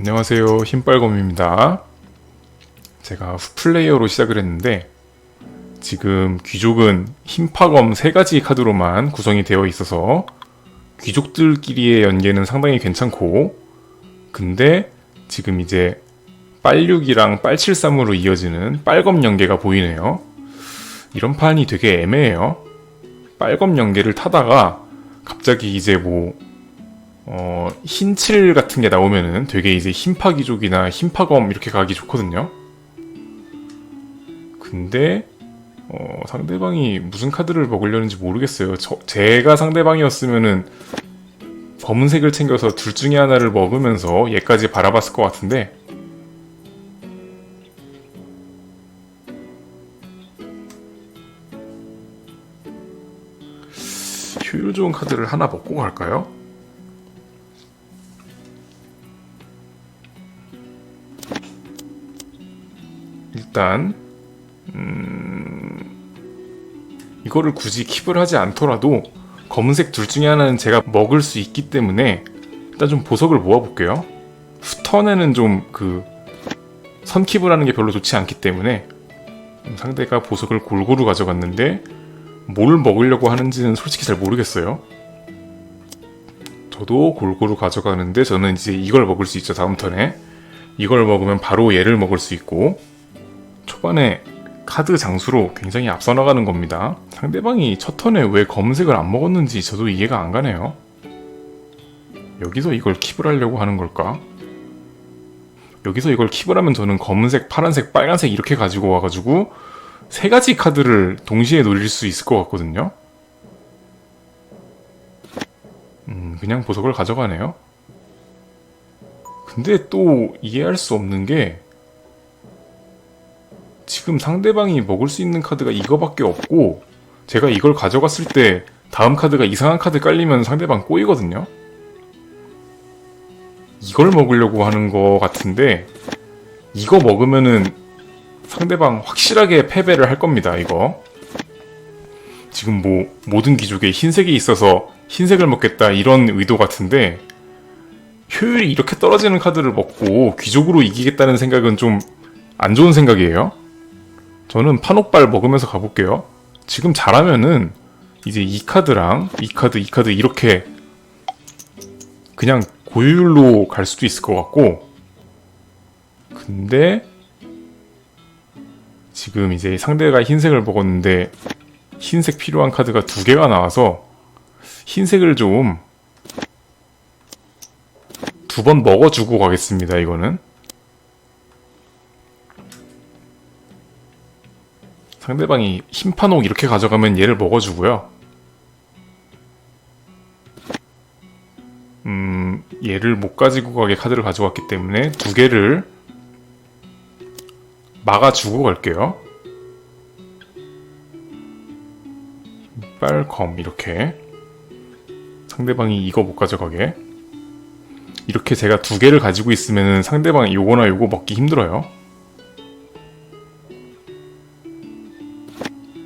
안녕하세요. 흰빨검입니다. 제가 후플레이어로 시작을 했는데 지금 귀족은 흰파검 3가지 카드로만 구성이 되어 있어서 귀족들끼리의 연계는 상당히 괜찮고 근데 지금 이제 빨6이랑 빨73으로 이어지는 빨검 연계가 보이네요. 이런 판이 되게 애매해요. 빨검 연계를 타다가 갑자기 이제 뭐 어, 흰칠 같은 게 나오면은 되게 이제 흰파 귀족이나 흰파검 이렇게 가기 좋거든요. 근데 어, 상대방이 무슨 카드를 먹으려는지 모르겠어요. 저, 제가 상대방이었으면은 검은색을 챙겨서 둘 중에 하나를 먹으면서 얘까지 바라봤을 것 같은데 효율 좋은 카드를 하나 먹고 갈까요? 일단 음, 이거를 굳이 킵을 하지 않더라도 검은색 둘 중에 하나는 제가 먹을 수 있기 때문에 일단 좀 보석을 모아볼게요. 후턴에는 좀 그 선킵을 하는 게 별로 좋지 않기 때문에 상대가 보석을 골고루 가져갔는데 뭘 먹으려고 하는지는 솔직히 잘 모르겠어요. 저도 골고루 가져가는데 저는 이제 이걸 먹을 수 있죠 다음 턴에 이걸 먹으면 바로 얘를 먹을 수 있고 초반에 카드 장수로 굉장히 앞서 나가는 겁니다. 상대방이 첫 턴에 왜 검은색을 안 먹었는지 저도 이해가 안 가네요. 여기서 이걸 킵을 하려고 하는 걸까? 여기서 이걸 킵을 하면 저는 검은색, 파란색, 빨간색 이렇게 가지고 와가지고 세 가지 카드를 동시에 노릴 수 있을 것 같거든요. 음, 그냥 보석을 가져가네요. 근데 또 이해할 수 없는 게 지금 상대방이 먹을 수 있는 카드가 이거밖에 없고 제가 이걸 가져갔을 때 다음 카드가 이상한 카드 깔리면 상대방 꼬이거든요. 이걸 먹으려고 하는 거 같은데 이거 먹으면은 상대방 확실하게 패배를 할 겁니다. 이거 지금 뭐 모든 귀족에 흰색이 있어서 흰색을 먹겠다 이런 의도 같은데 효율이 이렇게 떨어지는 카드를 먹고 귀족으로 이기겠다는 생각은 좀 안 좋은 생각이에요. 저는 판옥발 먹으면서 가볼게요. 지금 잘하면은 이제 이 카드랑 이 카드, 이 카드 이렇게 그냥 고율로 갈 수도 있을 것 같고 근데 지금 이제 상대가 흰색을 먹었는데 흰색 필요한 카드가 두 개가 나와서 흰색을 좀 두 번 먹어주고 가겠습니다, 이거는. 상대방이 흰판옥 이렇게 가져가면 얘를 먹어주고요. 음, 얘를 못 가지고 가게 카드를 가져갔기 때문에 두 개를 막아주고 갈게요. 빨검 이렇게 상대방이 이거 못 가져가게 이렇게 제가 두 개를 가지고 있으면 상대방이 요거나 요거 먹기 힘들어요.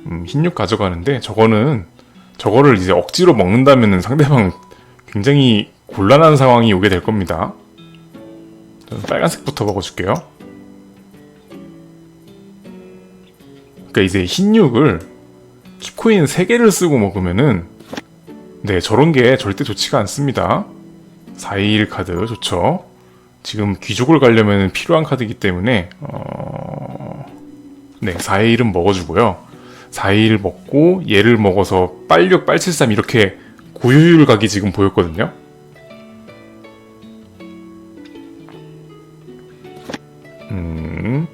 음, 흰육 가져가는데 저거는 저거를 이제 억지로 먹는다면 상대방 굉장히 곤란한 상황이 오게 될 겁니다. 저는 빨간색부터 먹어줄게요. 그러니까 이제 흰육을 킵코인 3개를 쓰고 먹으면은 네 저런 게 절대 좋지가 않습니다. 421 카드 좋죠. 지금 귀족을 가려면 필요한 카드이기 때문에 어... 네 421은 먹어주고요. 4일 먹고 얘를 먹어서 빨6, 빨73 이렇게 고효율 각이 지금 보였거든요. 음,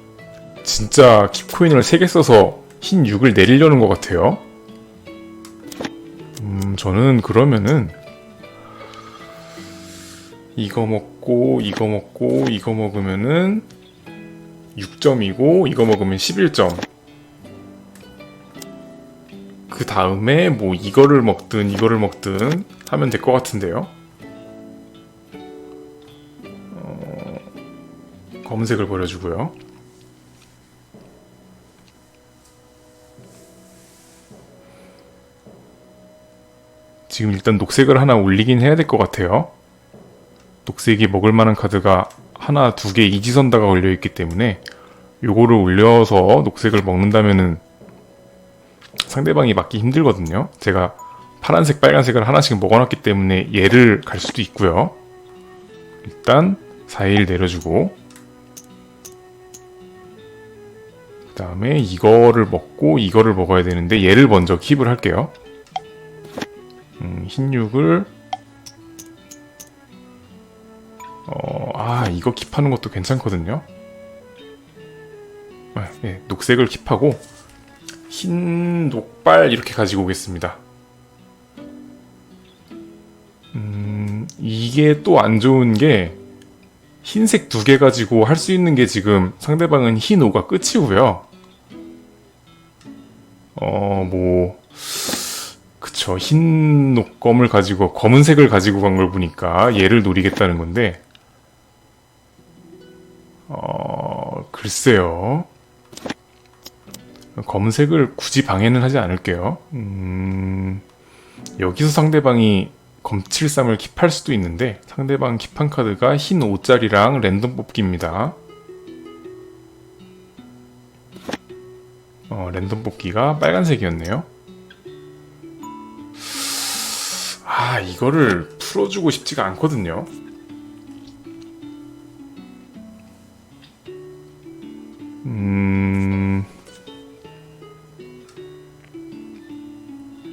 진짜 킵코인을 3개 써서 흰 6을 내리려는 것 같아요. 음, 저는 그러면은 이거 먹고 이거 먹고 이거 먹으면은 6점이고 이거 먹으면 11점. 다음에 뭐 이거를 먹든 이거를 먹든 하면 될 것 같은데요. 어, 검은색을 버려주고요. 지금 일단 녹색을 하나 올리긴 해야 될 것 같아요. 녹색이 먹을 만한 카드가 하나, 두 개 이지선다가 걸려 있기 때문에 요거를 올려서 녹색을 먹는다면은 상대방이 맞기 힘들거든요. 제가 파란색, 빨간색을 하나씩 먹어놨기 때문에 얘를 갈 수도 있고요. 일단 4일 내려주고 그 다음에 이거를 먹고 이거를 먹어야 되는데 얘를 먼저 킵을 할게요. 음, 흰육을 어, 아 이거 킵하는 것도 괜찮거든요. 아, 예, 녹색을 킵하고 흰 녹발 이렇게 가지고 오겠습니다. 음, 이게 또 안 좋은 게 흰색 두 개 가지고 할 수 있는 게 지금 상대방은 흰 5가 끝이고요. 어, 뭐, 그쵸. 흰 녹검을 가지고, 검은색을 가지고 간 걸 보니까 얘를 노리겠다는 건데, 어, 글쎄요. 검은색을 굳이 방해는 하지 않을게요. 음, 여기서 상대방이 검칠삼을 킵할 수도 있는데 상대방 킵한 카드가 흰 5짜리랑 랜덤 뽑기입니다. 어, 랜덤 뽑기가 빨간색이었네요. 아, 이거를 풀어주고 싶지가 않거든요.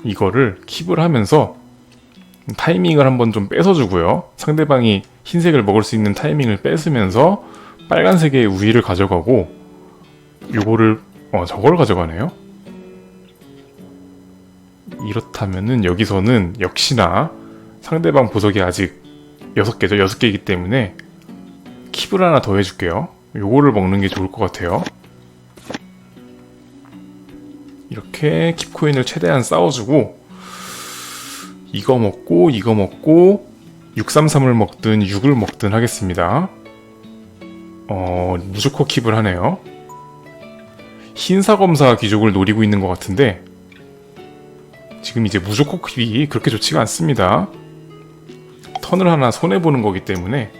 이거를 킵을 하면서 타이밍을 한번 좀 뺏어주고요. 상대방이 흰색을 먹을 수 있는 타이밍을 뺏으면서 빨간색의 우위를 가져가고 요거를 어 저걸 가져가네요. 이렇다면은 여기서는 역시나 상대방 보석이 아직 6개죠. 6개이기 때문에 킵을 하나 더 해줄게요. 요거를 먹는 게 좋을 것 같아요. 이렇게 킵코인을 최대한 쌓아주고 이거 먹고 이거 먹고 633을 먹든 6을 먹든 하겠습니다. 어, 무조건 킵을 하네요. 흰사검사 귀족을 노리고 있는 것 같은데 지금 이제 무조건 킵이 그렇게 좋지가 않습니다. 턴을 하나 손해보는 거기 때문에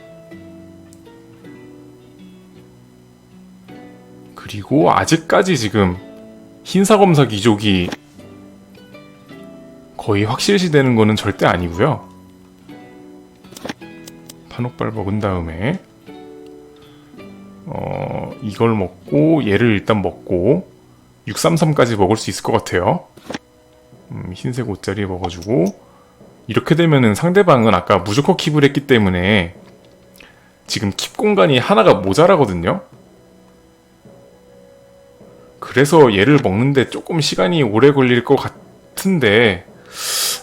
그리고 아직까지 지금 흰사검사 귀족이 거의 확실시 되는 거는 절대 아니고요. 판옥발 먹은 다음에 어 이걸 먹고 얘를 일단 먹고 633까지 먹을 수 있을 것 같아요. 음, 흰색 5짜리 먹어주고 이렇게 되면은 상대방은 아까 무조건 킵을 했기 때문에 지금 킵 공간이 하나가 모자라거든요. 그래서 얘를 먹는데 조금 시간이 오래 걸릴 것 같은데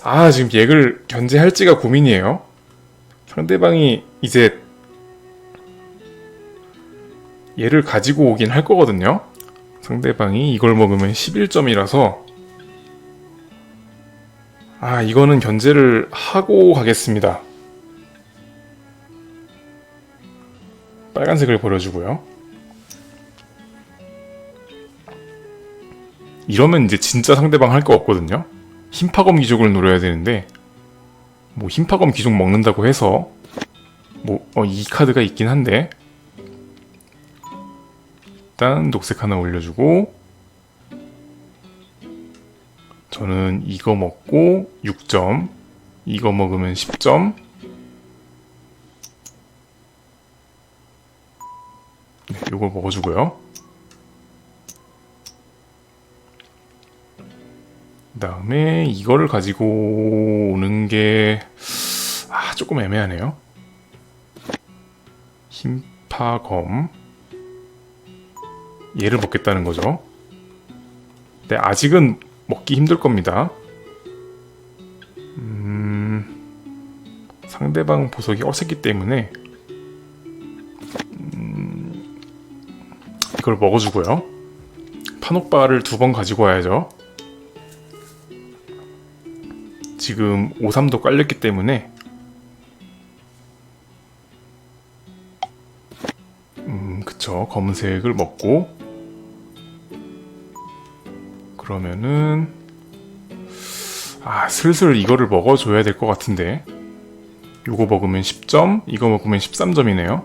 아 지금 얘를 견제할지가 고민이에요. 상대방이 이제 얘를 가지고 오긴 할 거거든요. 상대방이 이걸 먹으면 11점이라서 아 이거는 견제를 하고 가겠습니다. 빨간색을 버려주고요. 이러면 이제 진짜 상대방 할 거 없거든요. 흰파검 귀족을 노려야 되는데 뭐 흰파검 귀족 먹는다고 해서 뭐이 카드가 있긴 한데 일단 녹색 하나 올려주고 저는 이거 먹고 6점 이거 먹으면 10점 네, 이거 먹어주고요 그 다음에 이거를 가지고 오는 게, 아, 조금 애매하네요. 힘파검. 얘를 먹겠다는 거죠. 근데 아직은 먹기 힘들 겁니다. 음, 상대방 보석이 어색기 때문에, 음, 이걸 먹어주고요. 판옥바를 두 번 가지고 와야죠. 지금 53도 깔렸기 때문에 음 그쵸. 검은색을 먹고 그러면은 아 슬슬 이거를 먹어줘야 될 것 같은데. 요거 먹으면 10점 이거 먹으면 13점이네요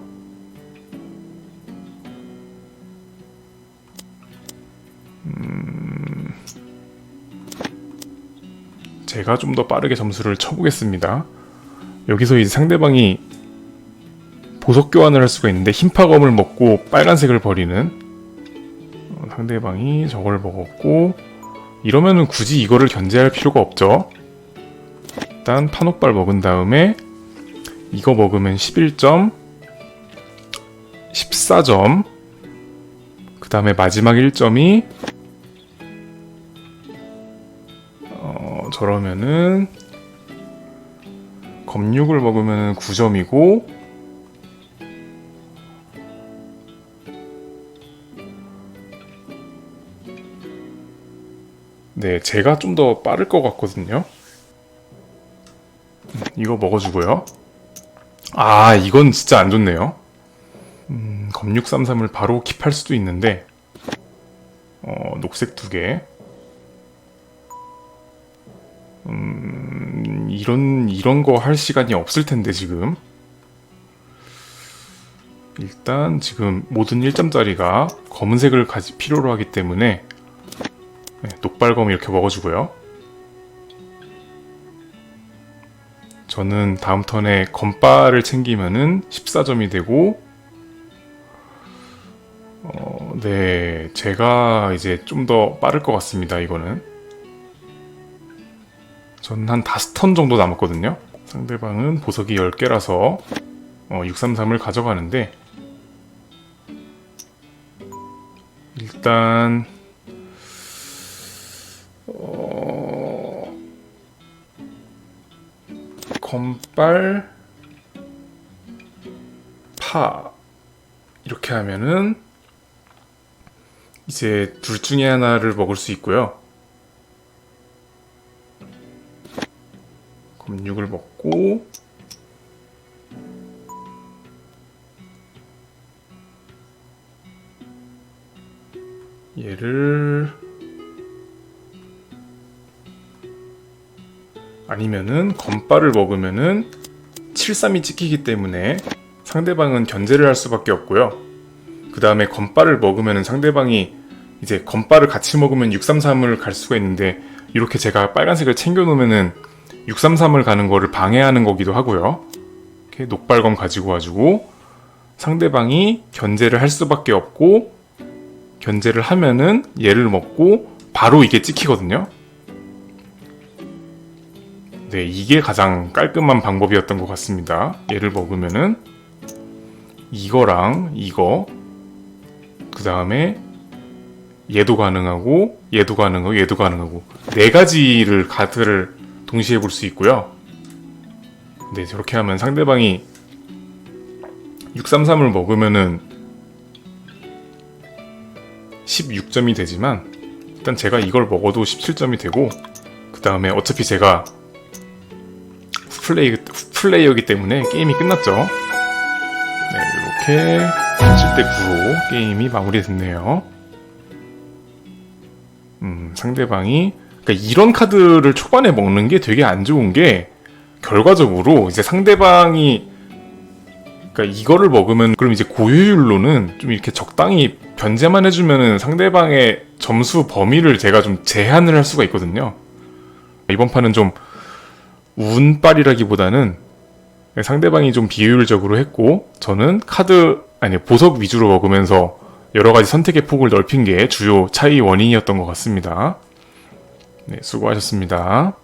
제가 좀 더 빠르게 점수를 쳐보겠습니다. 여기서 이제 상대방이 보석 교환을 할 수가 있는데 흰파검을 먹고 빨간색을 버리는 어, 상대방이 저걸 먹었고 이러면은 굳이 이거를 견제할 필요가 없죠. 일단 판옥발 먹은 다음에 이거 먹으면 11점 14점 그 다음에 마지막 1점이 어, 저러면은 검육을 먹으면 9점이고 네, 제가 좀 더 빠를 것 같거든요. 이거 먹어주고요. 아, 이건 진짜 안 좋네요. 음, 검육삼삼을 바로 킵할 수도 있는데, 어, 녹색 두 개. 음, 이런, 이런 거 할 시간이 없을 텐데, 지금. 일단, 지금 모든 1점짜리가 검은색을 가지, 필요로 하기 때문에, 네, 녹발검 이렇게 먹어주고요. 저는 다음 턴에 검바를 챙기면은 14점이 되고, 어, 네, 제가 이제 좀 더 빠를 것 같습니다, 이거는. 저는 한 5턴 정도 남았거든요. 상대방은 보석이 10개라서 어, 633을 가져가는데, 일단, 어... 검빨 파 이렇게 하면은 이제 둘 중에 하나를 먹을 수 있고요. 검육을 먹고 얘를 아니면은 검바를 먹으면은 7-3이 찍히기 때문에 상대방은 견제를 할 수밖에 없고요. 그 다음에 검바를 먹으면은 상대방이 이제 검바를 같이 먹으면 633을 갈 수가 있는데 이렇게 제가 빨간색을 챙겨 놓으면은 633을 가는 거를 방해하는 거기도 하고요. 이렇게 녹발검 가지고 와주고 상대방이 견제를 할 수밖에 없고 견제를 하면은 얘를 먹고 바로 이게 찍히거든요. 네, 이게 가장 깔끔한 방법이었던 것 같습니다. 얘를 먹으면은 이거랑 이거 그 다음에 얘도 가능하고 얘도 가능하고 얘도 가능하고 네 가지를 카드를 동시에 볼 수 있고요. 네, 저렇게 하면 상대방이 633을 먹으면은 16점이 되지만 일단 제가 이걸 먹어도 17점이 되고 그 다음에 어차피 제가 플레이, 플레이어기 때문에 게임이 끝났죠. 네, 이렇게 7대 9로 게임이 마무리됐네요. 음, 상대방이 그러니까 이런 카드를 초반에 먹는 게 되게 안 좋은 게 결과적으로 이제 상대방이 그러니까 이거를 먹으면 그럼 이제 고효율로는 좀 이렇게 적당히 견제만 해주면은 상대방의 점수 범위를 제가 좀 제한을 할 수가 있거든요. 이번 판은 좀 운빨이라기보다는 상대방이 좀 비효율적으로 했고 저는 카드 아니 보석 위주로 먹으면서 여러 가지 선택의 폭을 넓힌 게 주요 차이 원인이었던 것 같습니다. 네, 수고하셨습니다.